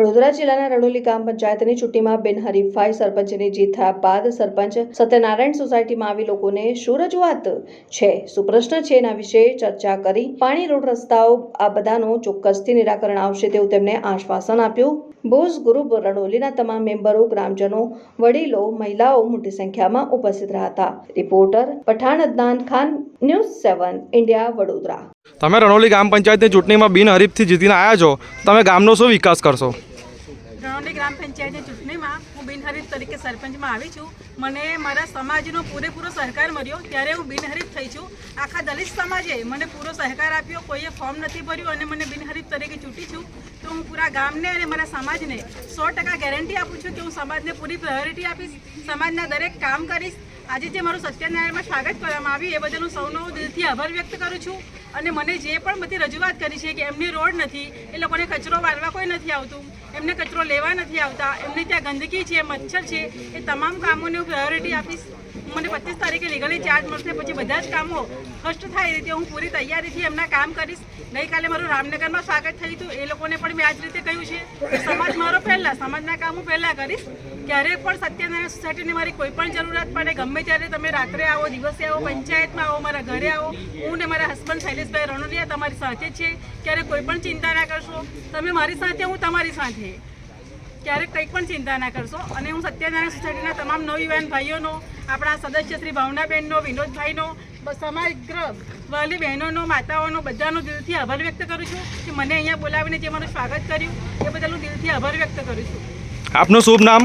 વડોદરા જિલ્લાના રણોલી ગ્રામ પંચાયતની ચૂંટણીમાં બિનહરીફાઈ સરપંચની જીત થયા બાદ સરપંચ સત્યનારાયણ સોસાયટીમાં આવી લોકોને શું રજૂઆત છે? શું પ્રશ્ન છે એના વિશે ચર્ચા કરી. પાણી, રોડ રસ્તાઓ આ બધાનું ચોક્કસથી નિરાકરણ આવશે તેવું તેમણે આશ્વાસન આપ્યું. બોઝ ગ્રુપ રણોલીના તમામ મેમ્બરો, ગ્રામજનો, વડીલો, મહિલાઓ મોટી સંખ્યામાં ઉપસ્થિત રહ્યા હતા. Reporter Pathan Adnan Khan, news seven, India, Vadodara. તમે રણોલી ગ્રામ પંચાયતની ચૂંટણીમાં બિનહરીફથી જીતીને આવ્યા છો. તમે ગામનો શું વિકાસ કરશો? No. રણોલી ગ્રામ પંચાયતની ચૂંટણીમાં હું બિનહરીફ તરીકે સરપંચમાં આવી છું. મને મારા સમાજનો પૂરેપૂરો સહકાર મળ્યો. ત્યારે હું બિનહરીફ થઈ છું. આખા દલિત સમાજે મને પૂરો સહકાર આપ્યો. કોઈએ ફોર્મ નથી ભર્યું અને મને બિનહરીફ તરીકે ચૂંટી છું. તો હું પૂરા ગામને અને મારા સમાજને સો ટકા ગેરંટી આપું છું કે હું સમાજને પૂરી પ્રાયોરિટી આપીશ. સમાજના દરેક કામ કરીશ. આજે જે મારું સત્યનારાયણમાં સ્વાગત કરવામાં આવ્યું, એ બદલ હું સૌનો દિલથી આભાર વ્યક્ત કરું છું. અને મને જે પણ બધી રજૂઆત કરી છે કે એમની રોડ નથી, એ લોકોને કચરો વાળવા કોઈ નથી આવતું. એમને કચરો લેવા નથી આવતા. એમને ત્યાં ગંદકી છે, મચ્છર છે, એ તમામ કામોને હું પ્રાયોરિટી આપીશ. મને પચીસ તારીખે લીગલી ચાર્જ મળશે, પછી બધા જ કામો ફર્સ્ટ થાય એ રીતે હું પૂરી તૈયારીથી એમના કામ કરીશ. ગઈકાલે મારું રામનગરમાં સ્વાગત થયું હતું. એ લોકોને પણ મેં આ જ રીતે કહ્યું છે સમાજ મારો પહેલાં, સમાજના કામ હું પહેલાં કરીશ. ક્યારેય પણ સત્યનારાયણ સોસાયટીની મારી કોઈ પણ જરૂરિયાત પડે, ગમે ત્યારે તમે રાત્રે આવો, દિવસે આવો, પંચાયતમાં આવો, મારા ઘરે આવો, હું ને મારા હસબન્ડ શૈલેષભાઈ રણોલિયા તમારી સાથે છે. ક્યારે કોઈ પણ ચિંતા ના કરશો. તમે મારી સાથે, હું તમારી સાથે. ક્યારેક કંઈ પણ ચિંતા ના કરશો. અને હું સત્યનારાયણ સોસાયટીના તમામ નવયુવાન ભાઈઓનો આપણા સદસ્ય શ્રી ભાવનાબેનનો વિનોદભાઈનો સમગ્ર વાલી બહેનોનો માતાઓનો બધાનો દિલથી આભાર વ્યક્ત કરું છું કે મને અહીંયા બોલાવીને જે મારું સ્વાગત કર્યું એ બદલ હું દિલથી આભાર વ્યક્ત કરું છું. આપનું શુભ નામ?